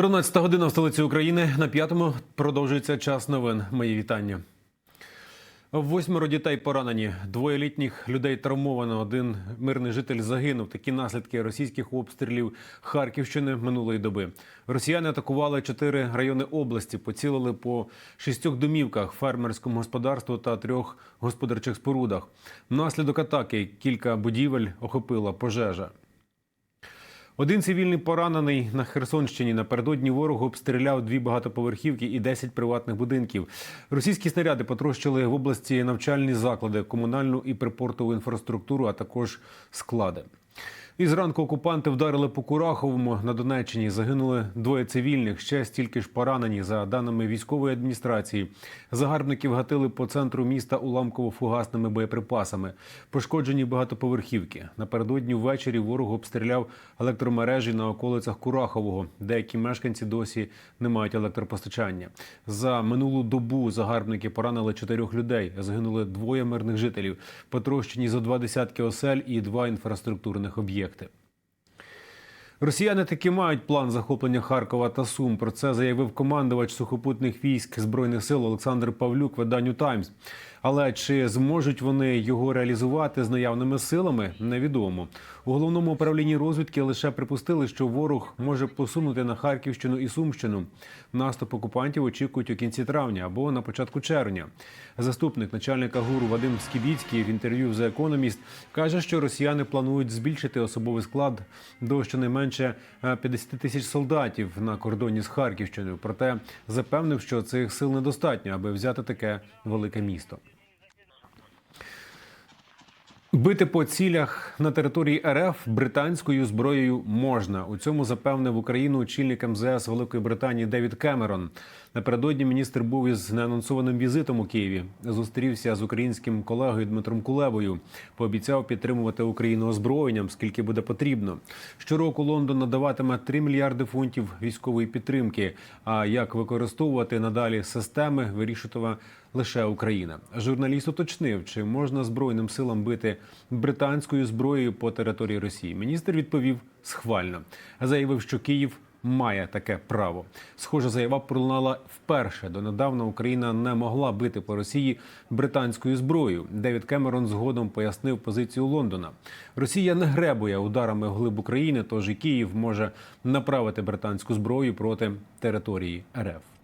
13 година в столиці України. На п'ятому продовжується час новин. Мої вітання. Восьмеро дітей поранені. Двоє літніх людей травмовано. Один мирний житель загинув. Такі наслідки російських обстрілів Харківщини минулої доби. Росіяни атакували чотири райони області, поцілили по шістьох домівках, фермерському господарству та трьох господарчих спорудах. Внаслідок атаки кілька будівель охопила пожежа. Один цивільний поранений на Херсонщині. Напередодні ворог обстріляв дві багатоповерхівки і 10 приватних будинків. Російські снаряди потрощили в області навчальні заклади, комунальну і припортову інфраструктуру, а також склади. І зранку окупанти вдарили по Кураховому на Донеччині. Загинули двоє цивільних, ще стільки ж поранені. За даними військової адміністрації, загарбників гатили по центру міста уламково-фугасними боєприпасами. Пошкоджені багатоповерхівки. Напередодні ввечері ворог обстріляв електромережі на околицях Курахового. Деякі мешканці досі не мають електропостачання. За минулу добу загарбники поранили чотирьох людей. Загинули двоє мирних жителів. Потрощені зо два десятки осель і два інфраструктурних об'єкти. Росіяни таки мають план захоплення Харкова та Сум. Про це заявив командувач сухопутних військ збройних сил Олександр Павлюк виданню Таймс. Але чи зможуть вони його реалізувати з наявними силами, невідомо. У головному управлінні розвідки лише припустили, що ворог може посунути на Харківщину і Сумщину. Наступ окупантів очікують у кінці травня або на початку червня. Заступник начальника гуру Вадим Скібіцький в інтерв'ю The Economist каже, що росіяни планують збільшити особовий склад до щонайменше е, 50 тисяч солдатів на кордоні з Харківщиною. Проте запевнив, що цих сил недостатньо, аби взяти таке велике місто. Бити по цілях на території РФ британською зброєю можна. У цьому запевнив Україну очільник МЗС Великої Британії Девід Кемерон. Напередодні міністр був із неанонсованим візитом у Києві. Зустрівся з українським колегою Дмитром Кулебою. Пообіцяв підтримувати Україну озброєнням, скільки буде потрібно. Щороку Лондон надаватиме 3 мільярди фунтів військової підтримки. А як використовувати надалі системи, вирішуватиме лише Україна. Журналіст уточнив, чи можна збройним силам бити британською зброєю по території Росії. Міністр відповів схвально. Заявив, що Київ має таке право. Схожа заява пролунала вперше. Донедавна Україна не могла бити по Росії британською зброєю. Девід Кемерон згодом пояснив позицію Лондона. Росія не гребує ударами глиб України, тож і Київ може направити британську зброю проти території РФ.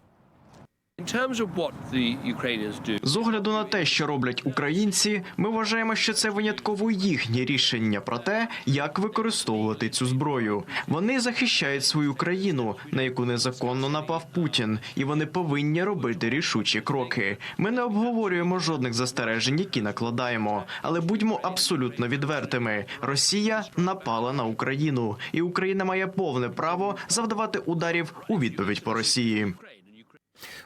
З огляду на те, що роблять українці, ми вважаємо, що це винятково їхнє рішення про те, як використовувати цю зброю. Вони захищають свою країну, на яку незаконно напав Путін, і вони повинні робити рішучі кроки. Ми не обговорюємо жодних застережень, які накладаємо, але будьмо абсолютно відвертими. Росія напала на Україну, і Україна має повне право завдавати ударів у відповідь по Росії.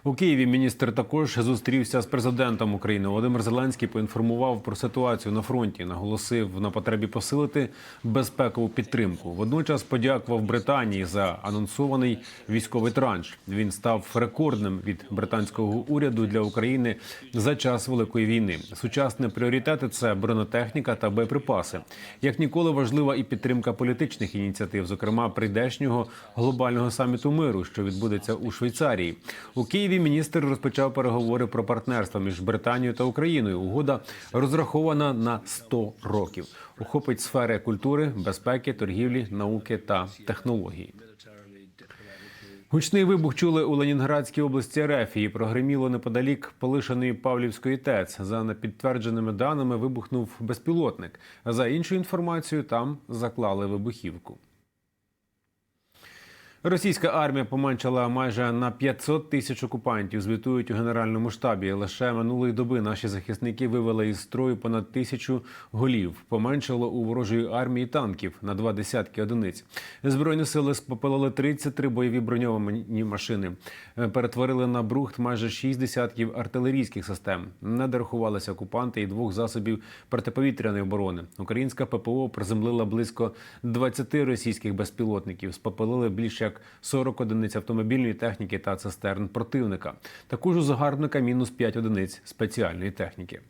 У Києві міністр також зустрівся з президентом України. Володимир Зеленський поінформував про ситуацію на фронті, наголосив на потребі посилити безпекову підтримку. Водночас подякував Британії за анонсований військовий транш. Він став рекордним від британського уряду для України за час великої війни. Сучасні пріоритети це бронетехніка та боєприпаси. Як ніколи важлива і підтримка політичних ініціатив, зокрема прийдешнього глобального саміту миру, що відбудеться у Швейцарії. У Києві міністр розпочав переговори про партнерство між Британією та Україною. Угода розрахована на 100 років. Охопить сфери культури, безпеки, торгівлі, науки та технології. Гучний вибух чули у Ленінградській області РФ і прогреміло неподалік полишеної Павлівської ТЕЦ. За непідтвердженими даними вибухнув безпілотник. За іншою інформацією, там заклали вибухівку. Російська армія поменшала майже на 500 тисяч окупантів. Звітують у генеральному штабі. Лише минулої доби наші захисники вивели із строю понад тисячу голів. Поменшало у ворожої армії танків на два десятки одиниць. Збройні сили спопилили 33 бойові броньовані машини. Е, Перетворили на брухт майже 6 десятків артилерійських систем. Не дорахувалися окупанти і двох засобів протиповітряної оборони. Українська ППО приземлила близько 20 російських безпілотників. Спопилили більше як 40 одиниць автомобільної техніки та цистерн противника. Також у загарбника мінус 5 одиниць спеціальної техніки.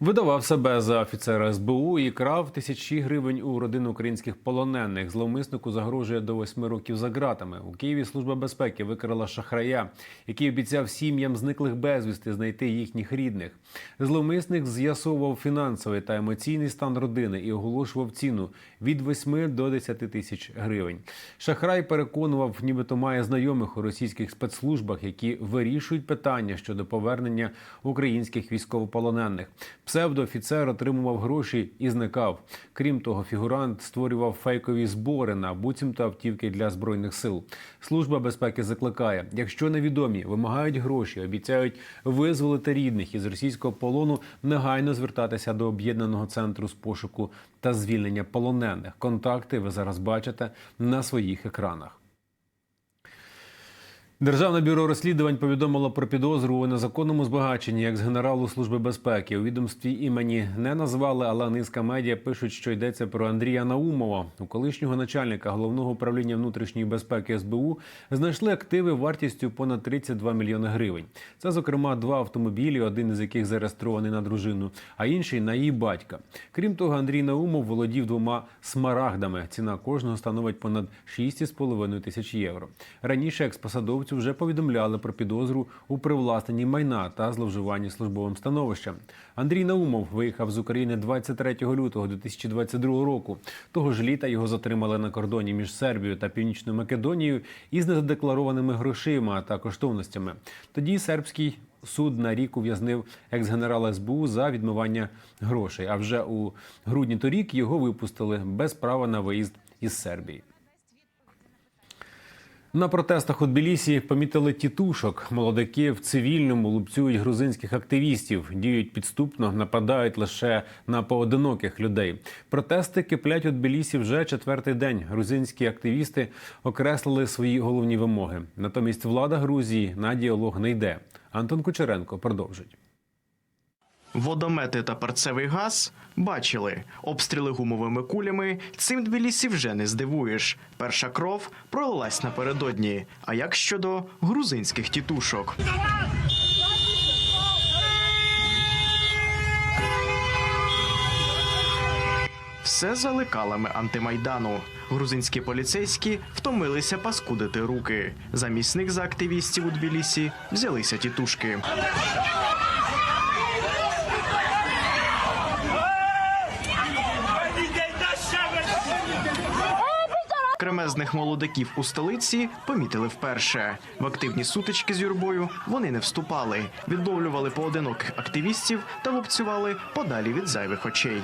Видавав себе за офіцера СБУ і крав тисячі гривень у родину українських полонених. Зловмиснику загрожує до восьми років за ґратами. У Києві служба безпеки викрила шахрая, який обіцяв сім'ям зниклих безвісти знайти їхніх рідних. Зловмисник з'ясовував фінансовий та емоційний стан родини і оголошував ціну від 8 до 10 тисяч гривень. Шахрай переконував, нібито має знайомих у російських спецслужбах, які вирішують питання щодо повернення українських військовополонених. Псевдоофіцер отримував гроші і зникав. Крім того, фігурант створював фейкові збори на буцімто автівки для збройних сил. Служба безпеки закликає: якщо невідомі вимагають гроші, обіцяють визволити рідних із російського полону, негайно звертатися до об'єднаного центру з пошуку та звільнення полонених. Контакти ви зараз бачите на своїх екранах. Державне бюро розслідувань повідомило про підозру у незаконному збагаченні екс-генералу служби безпеки. У відомстві імені не назвали, але низка медіа пишуть, що йдеться про Андрія Наумова. У колишнього начальника головного управління внутрішньої безпеки СБУ знайшли активи вартістю понад 32 мільйони гривень. Це, зокрема, два автомобілі, один із яких зареєстрований на дружину, а інший на її батька. Крім того, Андрій Наумов володів двома смарагдами. Ціна кожного становить понад 6,5 тисяч євро. Раніше експосадовцю вже повідомляли про підозру у привласненні майна та зловживанні службовим становищем. Андрій Наумов виїхав з України 23 лютого 2022 року. Того ж літа його затримали на кордоні між Сербією та Північною Македонією із незадекларованими грошима та коштовностями. Тоді сербський суд на рік ув'язнив екс-генерала СБУ за відмивання грошей. А вже у грудні торік його випустили без права на виїзд із Сербії. На протестах у Тбілісі помітили тітушок. Молодики в цивільному лупцюють грузинських активістів, діють підступно, нападають лише на поодиноких людей. Протести киплять у Тбілісі вже четвертий день. Грузинські активісти окреслили свої головні вимоги. Натомість влада Грузії на діалог не йде. Антон Кучеренко продовжить. Водомети та перцевий газ бачили. Обстріли гумовими кулями цим Тбілісі вже не здивуєш. Перша кров пролилась напередодні. А як щодо грузинських тітушок? Все за лекалами антимайдану. Грузинські поліцейські втомилися паскудити руки. Замість них за активістів у Тбілісі взялися тітушки. кремезних молодиків у столиці помітили вперше. В активні сутички з юрбою вони не вступали, відловлювали поодиноких активістів та лупцювали подалі від зайвих очей.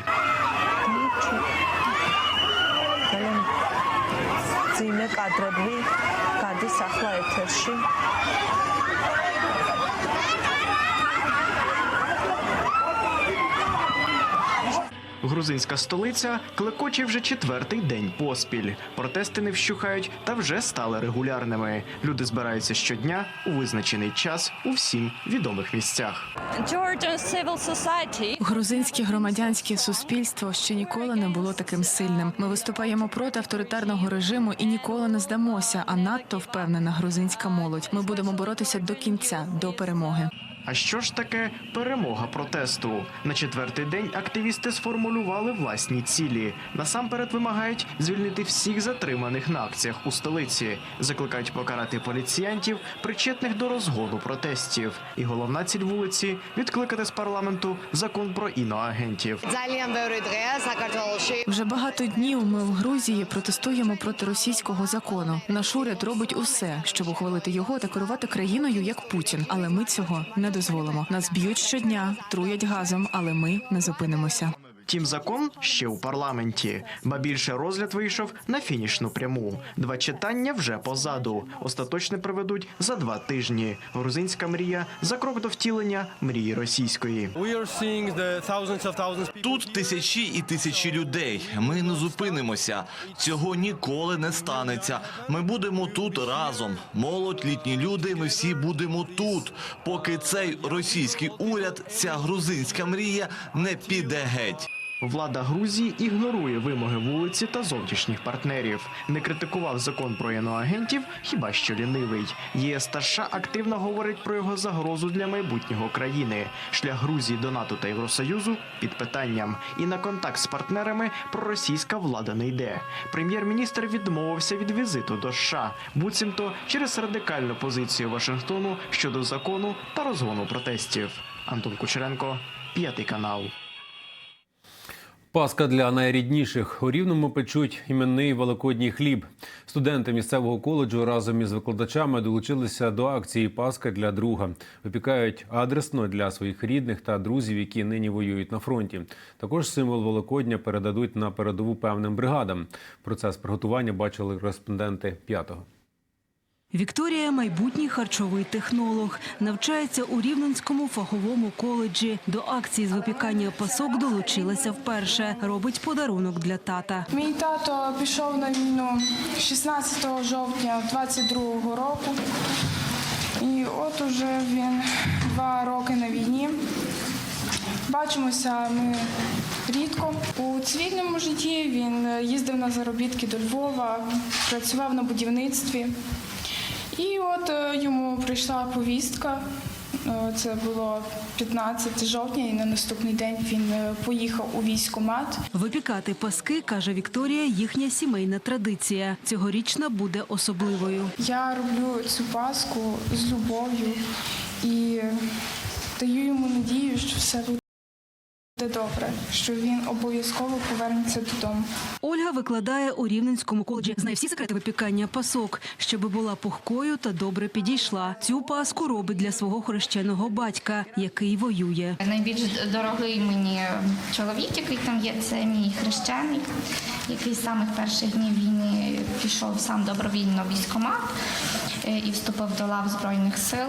Зійне кадрові кади сахла етерші. Грузинська столиця клекоче вже четвертий день поспіль. Протести не вщухають та вже стали регулярними. Люди збираються щодня у визначений час у всім відомих місцях. Грузинське громадянське суспільство ще ніколи не було таким сильним. Ми виступаємо проти авторитарного режиму і ніколи не здамося. А надто впевнена грузинська молодь. Ми будемо боротися до кінця, до перемоги. А що ж таке перемога протесту? На четвертий день активісти сформулювали власні цілі. Насамперед вимагають звільнити всіх затриманих на акціях у столиці, закликають покарати поліціянтів, причетних до розгону протестів. І головна ціль вулиці відкликати з парламенту закон про іноагентів. Вже багато днів ми в Грузії протестуємо проти російського закону. Наш уряд робить усе, щоб ухвалити його та керувати країною як Путін, але ми цього не дозволимо. Нас б'ють щодня, труять газом, але ми не зупинимося. Тім закон ще у парламенті, ба більше розгляд вийшов на фінішну пряму. Два читання вже позаду. Остаточне проведуть за два тижні. Грузинська мрія за крок до втілення мрії російської. Тут тисячі і тисячі людей. Ми не зупинимося. Цього ніколи не станеться. Ми будемо тут разом. Молодь, літні люди. Ми всі будемо тут, поки цей російський уряд, ця грузинська мрія не піде геть. Влада Грузії ігнорує вимоги вулиці та зовнішніх партнерів. Не критикував закон про іноагентів, хіба що лінивий. ЄС та США активно говорить про його загрозу для майбутнього країни. Шлях Грузії до НАТО та Євросоюзу під питанням. І на контакт з партнерами проросійська влада не йде. Прем'єр-міністр відмовився від візиту до США, буцімто через радикальну позицію Вашингтону щодо закону та розгону протестів. Антон Кучеренко, п'ятий канал. Паска для найрідніших у рівному печуть іменний великодній хліб. Студенти місцевого коледжу разом із викладачами долучилися до акції Паска для друга. Випікають адресно для своїх рідних та друзів, які нині воюють на фронті. Також символ Великодня передадуть на передову певним бригадам. Процес приготування бачили кореспонденти п'ятого. Вікторія майбутній харчовий технолог. Навчається у Рівненському фаховому коледжі. До акції з випікання пасок долучилася вперше. Робить подарунок для тата. Мій тато пішов на війну 16 жовтня 22-го року. І от уже він два роки на війні. Бачимося ми рідко. У цивільному житті він їздив на заробітки до Львова, працював на будівництві. І от е, йому прийшла повістка. Е, Це було 15 жовтня, і на наступний день він е, поїхав у військкомат. Випікати паски, каже Вікторія, їхня сімейна традиція. Цьогорічна буде особливою. Я роблю цю паску з любов'ю і даю йому надію, що все буде добре, що він обов'язково повернеться додому. Ольга викладає у Рівненському коледжі. Знає всі секрети випікання пасок, щоб була пухкою та добре підійшла. Цю паску робить для свого хрещеного батька, який воює. Найбільш дорогий мені чоловік, який там є, це мій хрещений, який з самих перших днів війни пішов сам добровільно в військкомат е, і вступив до лав Збройних сил.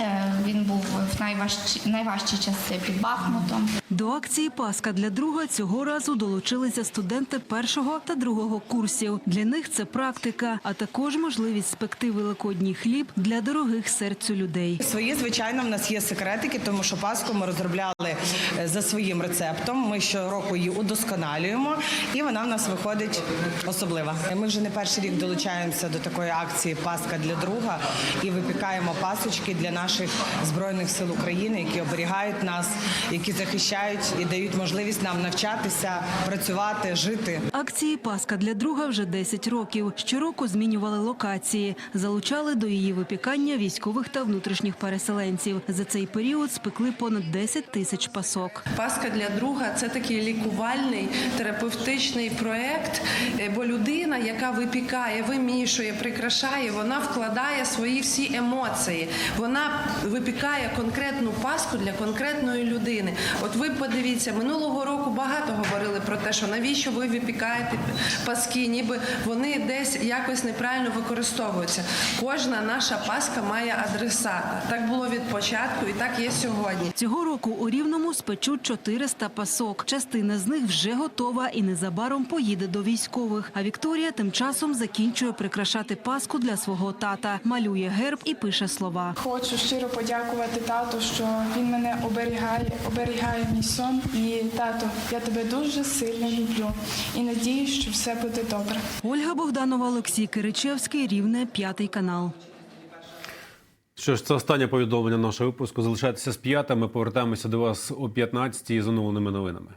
Е, Він був в найважчі, найважчі часи під Бахмутом. До акції Паска для друга цього разу долучилися студенти першого та другого курсів. Для них це практика, а також можливість спекти великодній хліб для дорогих серцю людей. Свої, звичайно, в нас є секретики, тому що паску ми розробляли е, за своїм рецептом. Ми щороку її удосконалюємо, і вона в нас виходить особлива. Ми вже не перший рік долучаємося до такої акції Паска для друга і випікаємо пасочки для наших збройних сил України, які оберігають нас, які захищають і дають можливість нам навчатися, працювати, жити. Акції Паска для друга вже 10 років. Щороку змінювали локації, залучали до її випікання військових та внутрішніх переселенців. За цей період спекли понад 10 тисяч пасок. Паска для друга це такий лікувальний терапевтичний проект, бо людина, яка випікає, вимішує, прикрашає, вона вкладає свої всі емоції. Вона випікає конкретну паску для конкретної людини. От ви подивіться, минулого року багато говорили про те, що навіщо ви випікаєте паски, ніби вони десь якось неправильно використовуються. Кожна наша паска має адресата. Так було від початку і так є сьогодні. Цього року у Рівному спечуть 400 пасок. Частина з них вже готова і незабаром поїде до військових. А Вікторія тим часом закінчує прикрашати паску для свого тата, малює герб і пише слова. Хочу щиро подякувати тату, що він мене оберігає, оберігає мій сон. І тато, я тебе дуже сильно люблю і надію, що все буде добре. Ольга Богданова, Олексій Киричевський, Рівне, п'ятий канал. Що ж, це останнє повідомлення нашого випуску. Залишайтеся з п'ятим. Ми повертаємося до вас о 15 з оновленими новинами.